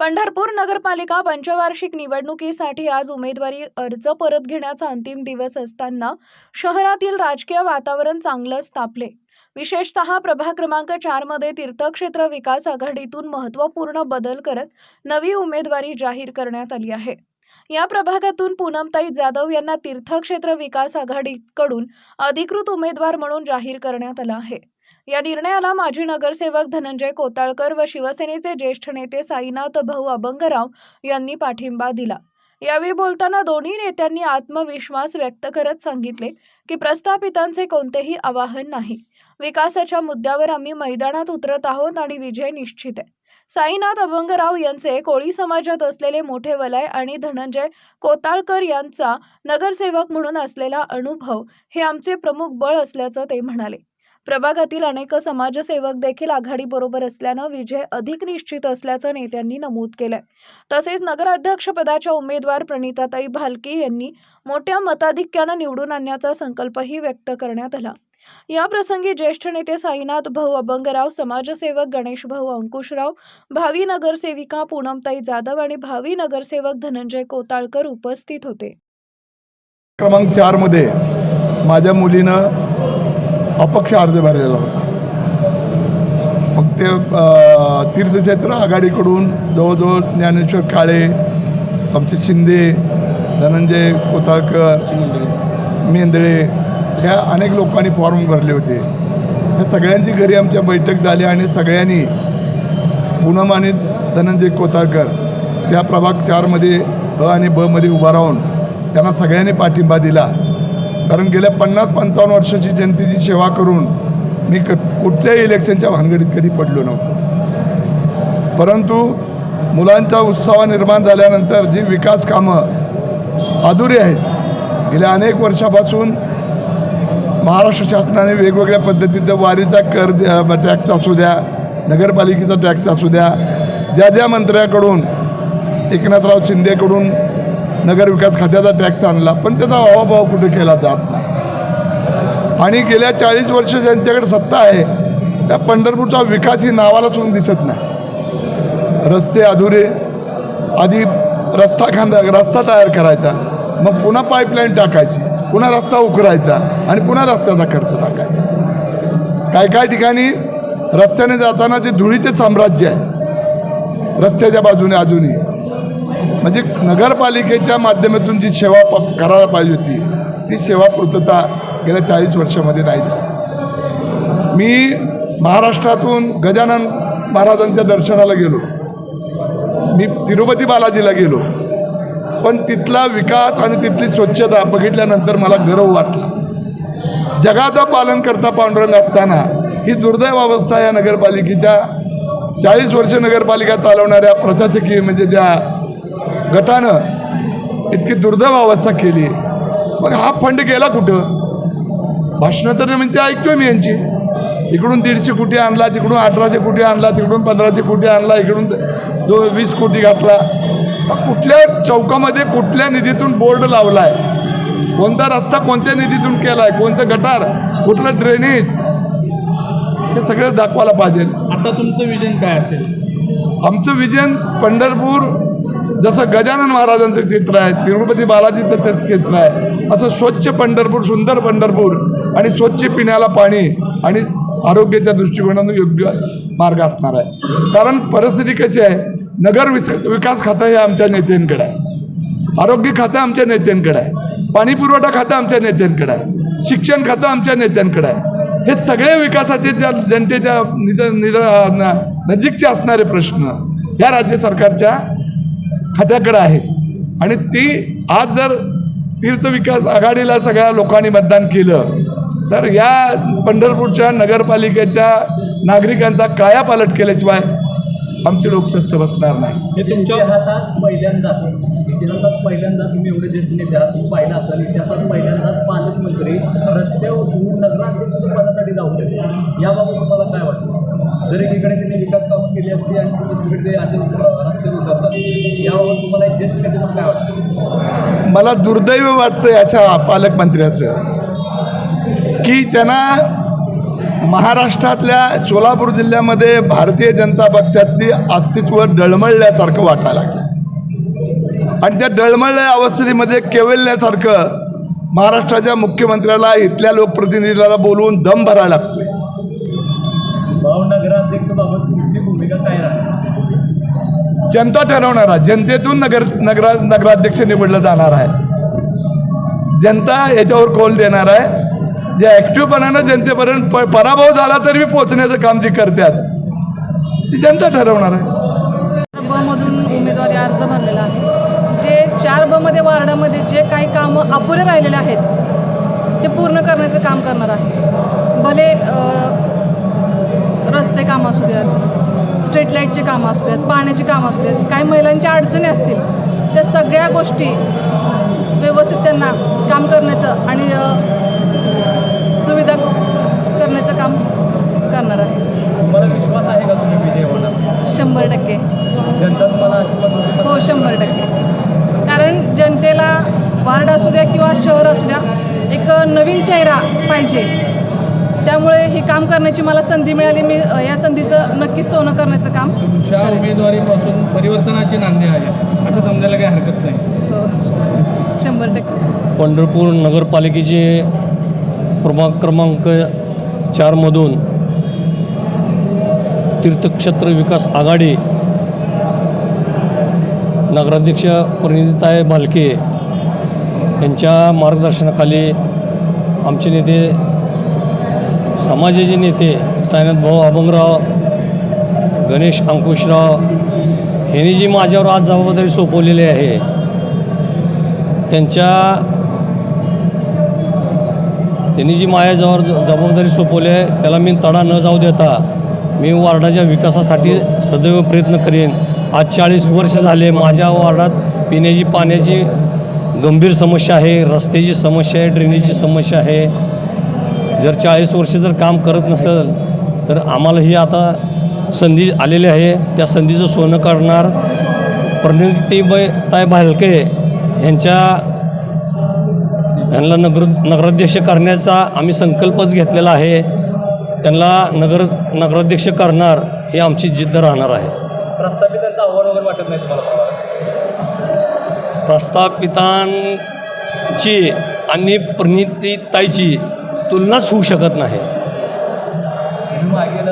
पंढरपूर नगरपालिका पंचवार्षिक निवडणुकीसाठी आज उमेदवारी अर्ज परत घेण्याचा अंतिम दिवस असताना शहरातील राजकीय वातावरण चांगलंच तापले विशेषतः प्रभाग क्रमांक चारमध्ये तीर्थक्षेत्र विकास आघाडीतून महत्त्वपूर्ण बदल करत नवी उमेदवारी जाहीर करण्यात आली आहे. या प्रभागातून पूनमताई जाधव यांना तीर्थक्षेत्र विकास आघाडीकडून अधिकृत उमेदवार म्हणून जाहीर करण्यात आला आहे. या निर्णयाला माजी नगरसेवक धनंजय कोताळकर व शिवसेनेचे ज्येष्ठ नेते साईनाथ भाऊ अभंगराव यांनी पाठिंबा दिला. यावेळी बोलताना दोन्ही नेत्यांनी आत्मविश्वास व्यक्त करत सांगितले की प्रस्थापितांचे कोणतेही आवाहन नाही. विकासाच्या मुद्द्यावर आम्ही मैदानात उतरत आहोत आणि विजय निश्चित आहे. साईनाथ अभंगराव यांचे कोळी समाजात असलेले मोठे वलय आणि धनंजय कोताळकर यांचा नगरसेवक म्हणून असलेला अनुभव हे आमचे प्रमुख बळ असल्याचं ते म्हणाले. प्रभागातील अनेक समाजसेवक देखील आघाडीबरोबर असल्यानं विजय अधिक निश्चित असल्याचं नेत्यांनी नमूद केलंय. तसेच नगराध्यक्षपदाच्या उमेदवार प्रणिताताई भालके यांनी मोठ्या मताधिक्यानं निवडून आणण्याचा संकल्पही व्यक्त करण्यात आला. या प्रसंगी ज्येष्ठ नेते साईनाथ भाऊ अभंगराव समाजसेवक गणेश भाऊ अंकुशराव भावी नगरसेविका पूनमताई जाधव आणि भावी नगरसेवक धनंजय कोताळकर उपस्थित होते. क्रमांक चारमध्ये माझ्या मुलीनं अपक्ष अर्ज भरलेला होता. मग ते तीर्थक्षेत्र आघाडीकडून जवळजवळ ज्ञानेश्वर काळे आमचे शिंदे धनंजय कोताळकर मेंदळे ह्या अनेक लोकांनी फॉर्म भरले होते. ह्या सगळ्यांची घरी आमच्या बैठक झाली आणि सगळ्यांनी पूनम आणि धनंजय कोताळकर त्या प्रभाग चारमध्ये अ आणि ब मध्ये उभा राहून त्यांना सगळ्यांनी पाठिंबा दिला. कारण गेल्या पन्नास पंचावन्न वर्षाची जनतेची सेवा करून मी क कुठल्याही इलेक्शनच्या भानगडीत कधी पडलो नव्हतो. परंतु मुलांचा उत्साह निर्माण झाल्यानंतर जी विकास कामं अधुरी आहेत गेल्या अनेक वर्षापासून महाराष्ट्र शासनाने वेगवेगळ्या पद्धतीचं वारीचा कर द्या- टॅक्स असू द्या नगरपालिकेचा टॅक्स असू द्या ज्या ज्या मंत्र्याकडून एकनाथराव शिंदेकडून नगरविकास खात्याचा टॅक्स आणला पण त्याचा अभाव कुठे केला जात नाही. आणि गेल्या चाळीस वर्ष ज्यांच्याकडे सत्ता आहे त्या पंढरपूरचा विकास ही नावाला सुद्धा दिसत नाही. रस्ते अधुरे आधी रस्ता खांदा रस्ता तयार करायचा मग पुन्हा पाईपलाईन टाकायची पुन्हा रस्ता उकरायचा आणि पुन्हा रस्त्याचा खर्च टाकायचा. काय काय ठिकाणी रस्त्याने जाताना जे धुळीचे साम्राज्य आहे रस्त्याच्या बाजूने अजूनही म्हणजे नगरपालिकेच्या माध्यमातून जी सेवा प करायला पाहिजे होती ती सेवा पूर्तता गेल्या चाळीस वर्षामध्ये नाही झाली. मी महाराष्ट्रातून गजानन महाराजांच्या दर्शनाला गेलो. मी तिरुपती बालाजीला गेलो. पण तिथला विकास आणि तिथली स्वच्छता बघितल्यानंतर मला गर्व वाटला. जगाचा पालन करता पांडुरंग असताना ही दुर्दैव अवस्था या नगरपालिकेच्या चाळीस वर्ष नगरपालिका चालवणाऱ्या प्रशासकीय म्हणजे ज्या गटानं इतकी दुर्दैव अवस्था केली. मग हा फंड गेला कुठं? भाषणं तर म्हणजे ऐकतोय मी यांची. इकडून दीडशे कोटी आणला तिकडून अठराशे कोटी आणला तिकडून पंधराशे कोटी आणला इकडून दो वीस कोटी घातला. मग कुठल्या चौकामध्ये कुठल्या निधीतून बोर्ड लावला आहे कोणता रस्ता कोणत्या निधीतून केला आहे कोणतं गटार? कुठलं ड्रेनेज हे सगळं दाखवायला पाहिजे. आता तुमचं विजन काय असेल? आमचं विजन पंढरपूर जसं गजानन महाराजांचं क्षेत्र आहे तिरुपती बालाजीचं चित्र आहे असं स्वच्छ पंढरपूर सुंदर पंढरपूर आणि स्वच्छ पिण्याला पाणी आणि आरोग्याच्या दृष्टिकोनातून योग्य मार्ग असणार आहे. कारण परिस्थिती कशी आहे नगर विस विकास खातं हे आमच्या नेत्यांकडे आहे. आरोग्य खातं आमच्या नेत्यांकडे आहे. पाणीपुरवठा खातं आमच्या नेत्यांकडे आहे. शिक्षण खातं आमच्या नेत्यांकडे आहे. हे सगळे विकासाचे ज्या जनतेच्या निज निज नजीकचे असणारे प्रश्न या राज्य सरकारच्या खात्याकडे आहेत आणि ती आज जर तीर्थ विकास आघाडीला सगळ्या लोकांनी मतदान केलं तर या पंढरपूरच्या नगरपालिकेच्या नागरिकांचा कायापालट केल्याशिवाय आमची लोक स्वस्थ बसणार नाही. हे तुमच्या इतिहासात पहिल्यांदाच इतिहासात पहिल्यांदाच तुम्ही एवढे ज्येष्ठ नेते आहात तुम्ही पाहिलं असाल इतिहासात पहिल्यांदाच पालकमंत्री रस्त्यावर उतरून नगराध्यक्ष पदासाठी जाऊ शकते याबाबत तुम्हाला काय वाटतं? जर एकीकडे त्यांनी विकास कामं केली असती आणि दुसरीकडे असे रस्ते उतरतात याबाबत तुम्हाला एक ज्येष्ठ नेते म्हणून काय वाटतं? मला दुर्दैव वाटतं याच्या पालकमंत्र्याचं. की त्यांना महाराष्ट्रातल्या सोलापूर जिल्ह्यामध्ये भारतीय जनता पक्षाचे अस्तित्व डळमळल्यासारखं वाटायला लागलं. आणि त्या डळमळल्या अवस्थेमध्ये केवलल्यासारखं महाराष्ट्राच्या मुख्यमंत्र्याला इथल्या लोकप्रतिनिधीला बोलवून दम भरायला लागतोय. तुमची भूमिका काय राहणार जनता ठरवणार आहे. जनतेतून नगर नगरा नगराध्यक्ष निवडलं जाणार आहे. जनता याच्यावर कौल देणार आहे. जे ॲक्टिव्हपणानं जनतेपर्यंत प पराभव झाला तरी पोचण्याचं काम जे करतात ती जनता ठरवणार आहे. बमधून उमेदवारी अर्ज भरलेला आहे. जे चार बमध्ये वार्डामध्ये जे काही कामं अपुरे राहिलेले आहेत ते पूर्ण करण्याचं काम करणार आहे. भले रस्ते काम असू द्यात स्ट्रीट लाईटची कामं असू द्यात पाण्याची कामं असू द्यात काही महिलांच्या अडचणी असतील त्या सगळ्या गोष्टी व्यवस्थित त्यांना काम करण्याचं आणि सुविधा करण्याचं काम करणार आहे. शंभर टक्के. हो शंभर टक्के. कारण जनतेला वार्ड असू द्या किंवा शहर असू द्या एक नवीन चेहरा पाहिजे. त्यामुळे हे काम करण्याची मला संधी मिळाली. मी या संधीचं नक्कीच सोनं करण्याचं काम तुमच्या. उमेदवारीपासून परिवर्तनाची नांदी आहे असं समजायला काही हरकत नाही. हो. शंभर टक्के. पंढरपूर नगरपालिकेचे प्रभाग क्रमांक चारमधून तीर्थक्षेत्र विकास आघाडी नगराध्यक्ष परिणिताई भालके यांच्या मार्गदर्शनाखाली आमचे नेते समाजाचे नेते सायनाथ भाऊ अभंगराव गणेश अंकुशराव यांनी जी माझ्यावर आज जबाबदारी सोपवलेली आहे त्यांच्या त्यांनी जी माझ्याजवळ जबाबदारी सोपवली आहे त्याला मी तडा न जाऊ देता मी वार्डाच्या विकासासाठी सदैव प्रयत्न करेन. आज चाळीस वर्ष झाले माझ्या वार्डात पिण्याची पाण्याची गंभीर समस्या आहे रस्त्याची समस्या आहे ड्रेनेजची समस्या आहे. जर चाळीस वर्ष जर काम करत नसेल तर आम्हाला ही आता संधी आलेली आहे. त्या संधीचं सोनं करणार प्रणितीबाई ताई भालके यांच्या यांना नगर नगराध्यक्ष करण्याचा आम्ही संकल्पच घेतलेला आहे. त्यांना नगर नगराध्यक्ष करणार ही आमची जिद्द राहणार आहे. प्रस्थापितांचं आव्हान वगैरे वाटत नाही तुम्हाला? प्रस्थापितांची आणि प्रणितीताईची तुलनाच होऊ शकत नाही. मागील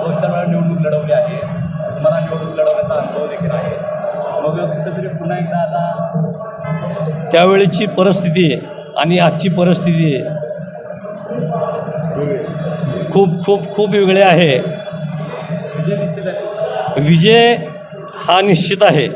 दोन चार वेळा निवडणूक लढवली आहे. तुम्हाला निवडणूक लढवण्याचा अनुभव देखील आहे. मग कुठेतरी पुन्हा एकदा आता त्यावेळेची परिस्थिती आणि आजची परिस्थिती खूप खूप खूप वेगळे आहे. विजय निश्चित आहे. विजय हा निश्चित आहे.